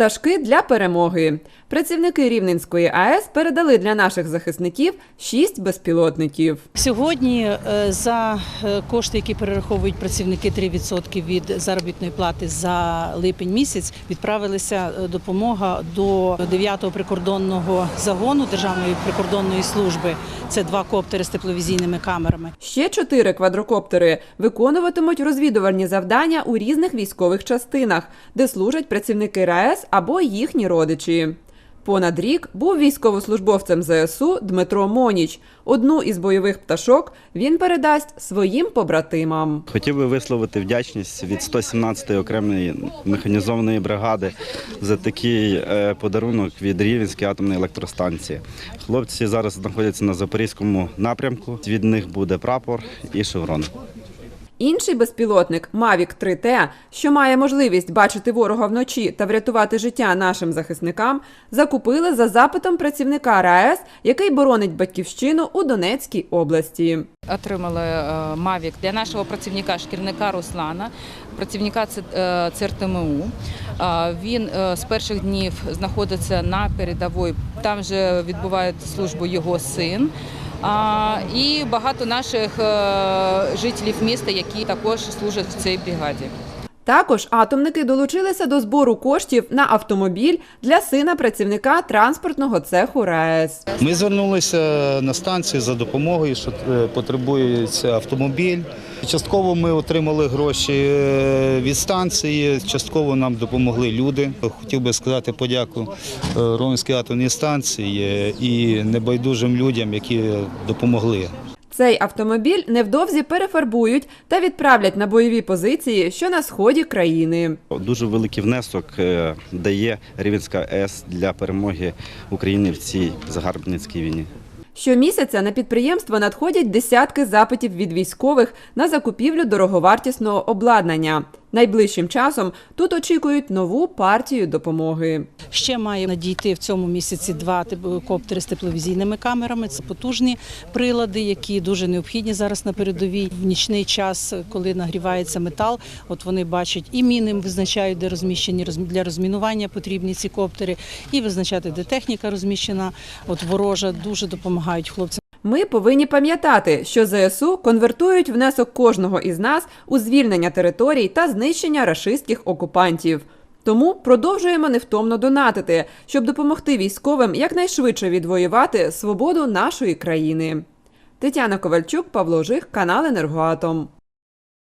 Пташки для перемоги. Працівники Рівненської АЕС передали для наших захисників шість безпілотників. Сьогодні е, за е, кошти, які перераховують працівники 3% від заробітної плати за липень місяць, відправилася е, допомога до 9-го прикордонного загону Державної прикордонної служби. Це два коптери з тепловізійними камерами. Ще чотири квадрокоптери виконуватимуть розвідувальні завдання у різних військових частинах, де служать працівники РаЕС або їхні родичі. Понад рік був військовослужбовцем ЗСУ Дмитро Моніч. Одну із бойових пташок він передасть своїм побратимам. Хотів би висловити вдячність від 117-ї окремої механізованої бригади за такий е, подарунок від Рівненської атомної електростанції. Хлопці зараз знаходяться на запорізькому напрямку. Від них буде прапор і шеврон. Інший безпілотник Mavic 3T, що має можливість бачити ворога вночі та врятувати життя нашим захисникам, закупили за запитом працівника РаЕС, який боронить батьківщину у Донецькій області. отримали е, Мавік для нашого працівника шкірника Руслана, працівника Ц- е, ЦРТМУ. Е, Він з перших днів знаходиться на передовій. Там же відбуває службу його син. І багато наших е, жителів міста, які також служать в цій бригаді. Також атомники долучилися до збору коштів на автомобіль для сина працівника транспортного цеху РаЕС. Ми звернулися на станцію за допомогою, що е, потребується автомобіль. Частково ми отримали гроші е, від станції, частково нам допомогли люди. Хотів би сказати подяку е, Ромській атомній станції е, і небайдужим людям, які допомогли. Цей автомобіль невдовзі перефарбують та відправлять на бойові позиції, що на сході країни. Дуже великий внесок дає Рівненська АЕС для перемоги України в цій загарбницькій війні. Щомісяця на підприємство надходять десятки запитів від військових на закупівлю дороговартісного обладнання. Найближчим часом тут очікують нову партію допомоги. Ще має надійти в цьому місяці два коптери з тепловізійними камерами. Це потужні прилади, які дуже необхідні зараз на передовій. В нічний час, коли нагрівається метал, от вони бачать і міни визначають, де розміщені розмі- для розмінування потрібні ці коптери, і визначати, де техніка розміщена. От ворожа дуже допомагають хлопцям. Ми повинні пам'ятати, що ЗСУ конвертують внесок кожного із нас у звільнення територій та знищення рашистських окупантів. Тому продовжуємо невтомно донатити, щоб допомогти військовим якнайшвидше відвоювати свободу нашої країни. Тетяна Ковальчук, Павло Жих, канал Енергоатом.